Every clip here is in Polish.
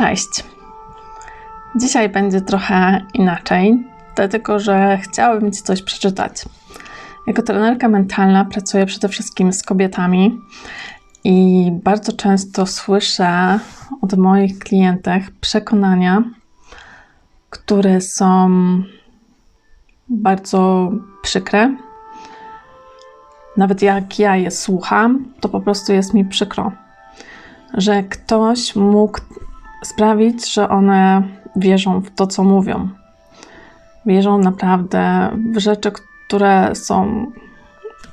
Cześć. Dzisiaj będzie trochę inaczej, dlatego że chciałabym Ci coś przeczytać. Jako trenerka mentalna pracuję przede wszystkim z kobietami i bardzo często słyszę od moich klientek przekonania, które są bardzo przykre. Nawet jak ja je słucham, to po prostu jest mi przykro, że ktoś mógł sprawić, że one wierzą w to, co mówią. Wierzą naprawdę w rzeczy, które są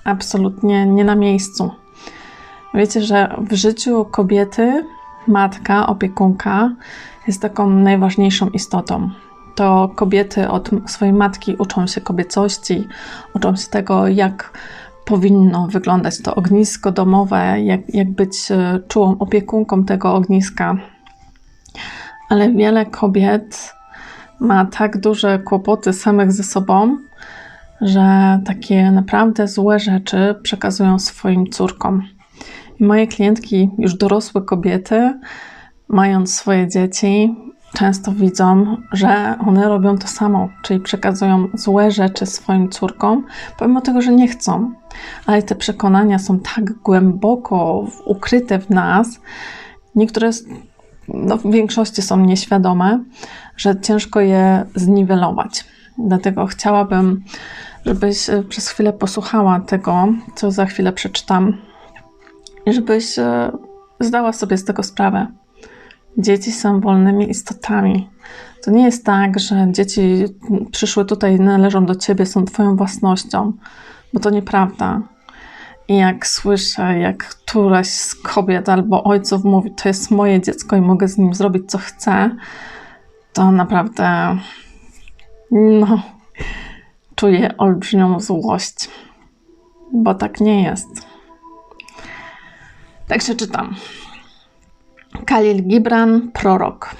absolutnie nie na miejscu. Wiecie, że w życiu kobiety matka, opiekunka jest taką najważniejszą istotą. To kobiety od swojej matki uczą się kobiecości, uczą się tego, jak powinno wyglądać to ognisko domowe, jak, jak być e, czułą opiekunką tego ogniska. Ale wiele kobiet ma tak duże kłopoty samych ze sobą, że takie naprawdę złe rzeczy przekazują swoim córkom. I moje klientki, już dorosłe kobiety, mając swoje dzieci, często widzą, że one robią to samo, czyli przekazują złe rzeczy swoim córkom, pomimo tego, że nie chcą. Ale te przekonania są tak głęboko ukryte w nas, niektóre no, w większości są nieświadome, że ciężko je zniwelować. Dlatego chciałabym, żebyś e, przez chwilę posłuchała tego, co za chwilę przeczytam, i żebyś e, zdała sobie z tego sprawę. Dzieci są wolnymi istotami. To nie jest tak, że dzieci przyszły tutaj, należą do ciebie, są twoją własnością, bo to nieprawda. I jak słyszę, jak któraś z kobiet albo ojców mówi, to jest moje dziecko i mogę z nim zrobić co chcę, to naprawdę no, czuję olbrzymią złość, bo tak nie jest. Także czytam. Khalil Gibran, prorok.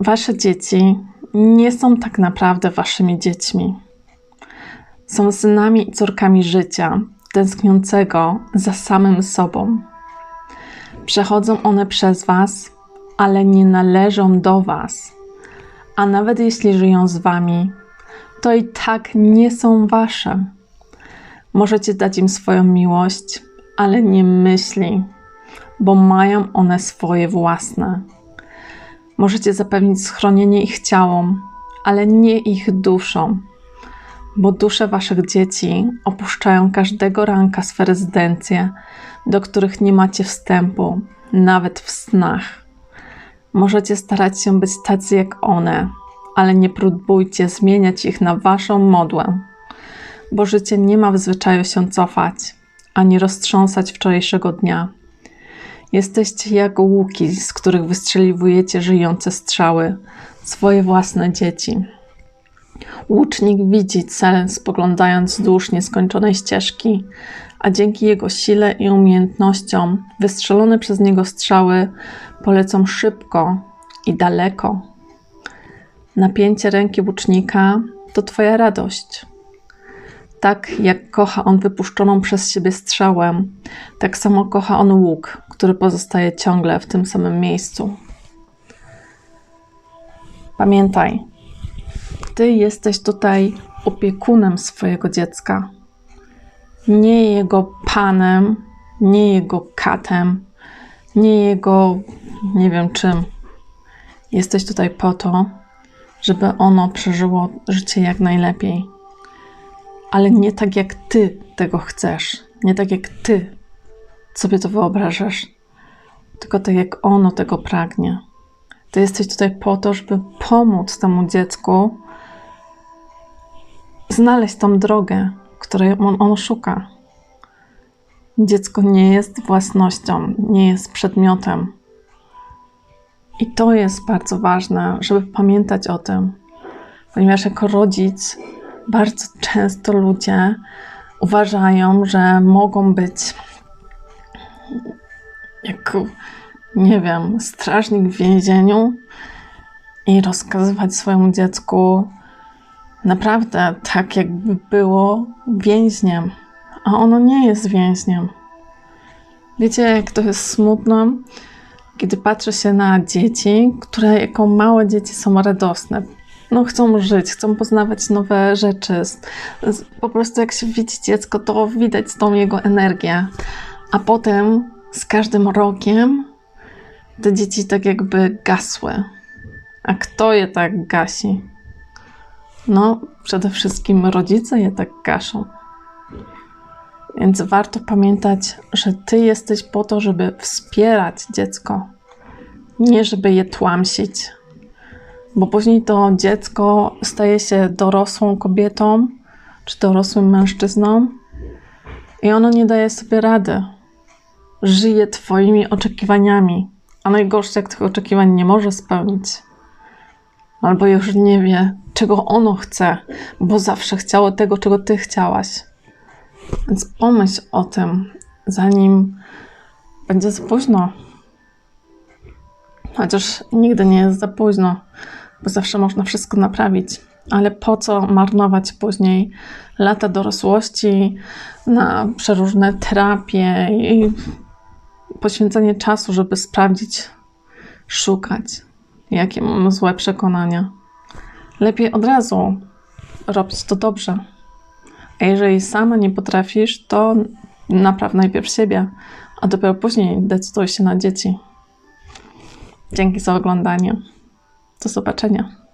Wasze dzieci nie są tak naprawdę waszymi dziećmi. Są synami i córkami życia, tęskniącego za samym sobą. Przechodzą one przez Was, ale nie należą do Was. A nawet jeśli żyją z Wami, to i tak nie są Wasze. Możecie dać im swoją miłość, ale nie myśli, bo mają one swoje własne. Możecie zapewnić schronienie ich ciałom, ale nie ich duszom bo dusze waszych dzieci opuszczają każdego ranka swe rezydencje, do których nie macie wstępu, nawet w snach. Możecie starać się być tacy jak one, ale nie próbujcie zmieniać ich na waszą modłę, bo życie nie ma w zwyczaju się cofać, ani roztrząsać wczorajszego dnia. Jesteście jak łuki, z których wystrzeliwujecie żyjące strzały, swoje własne dzieci. Łucznik widzi cel, spoglądając wzdłuż nieskończonej ścieżki, a dzięki jego sile i umiejętnościom wystrzelone przez niego strzały polecą szybko i daleko. Napięcie ręki łucznika to Twoja radość. Tak jak kocha on wypuszczoną przez siebie strzałę, tak samo kocha on łuk, który pozostaje ciągle w tym samym miejscu. Pamiętaj, ty jesteś tutaj opiekunem swojego dziecka. Nie jego panem, nie jego katem, nie jego nie wiem czym. Jesteś tutaj po to, żeby ono przeżyło życie jak najlepiej. Ale nie tak jak ty tego chcesz, nie tak jak ty sobie to wyobrażasz, tylko tak jak ono tego pragnie. Ty jesteś tutaj po to, żeby pomóc temu dziecku znaleźć tą drogę, której on, on szuka. Dziecko nie jest własnością, nie jest przedmiotem. I to jest bardzo ważne, żeby pamiętać o tym, ponieważ jako rodzic bardzo często ludzie uważają, że mogą być jak, nie wiem, strażnik w więzieniu i rozkazywać swojemu dziecku, naprawdę tak, jakby było więźniem, a ono nie jest więźniem. Wiecie, jak to jest smutno, kiedy patrzy się na dzieci, które jako małe dzieci są radosne. No, chcą żyć, chcą poznawać nowe rzeczy. Po prostu, jak się widzi dziecko, to widać tą jego energię. A potem z każdym rokiem te dzieci tak jakby gasły. A kto je tak gasi? No, przede wszystkim rodzice je tak gaszą. Więc warto pamiętać, że ty jesteś po to, żeby wspierać dziecko, nie żeby je tłamsić. Bo później to dziecko staje się dorosłą kobietą czy dorosłym mężczyzną i ono nie daje sobie rady. Żyje Twoimi oczekiwaniami, a najgorsze, jak tych oczekiwań nie może spełnić. Albo już nie wie, czego ono chce, bo zawsze chciało tego, czego Ty chciałaś. Więc pomyśl o tym, zanim będzie za późno. Chociaż nigdy nie jest za późno, bo zawsze można wszystko naprawić. Ale po co marnować później lata dorosłości na przeróżne terapie i poświęcenie czasu, żeby sprawdzić, szukać, jakie mam złe przekonania. Lepiej od razu robić to dobrze. A jeżeli sama nie potrafisz, to napraw najpierw siebie, a dopiero później decyduj się na dzieci. Dzięki za oglądanie. Do zobaczenia.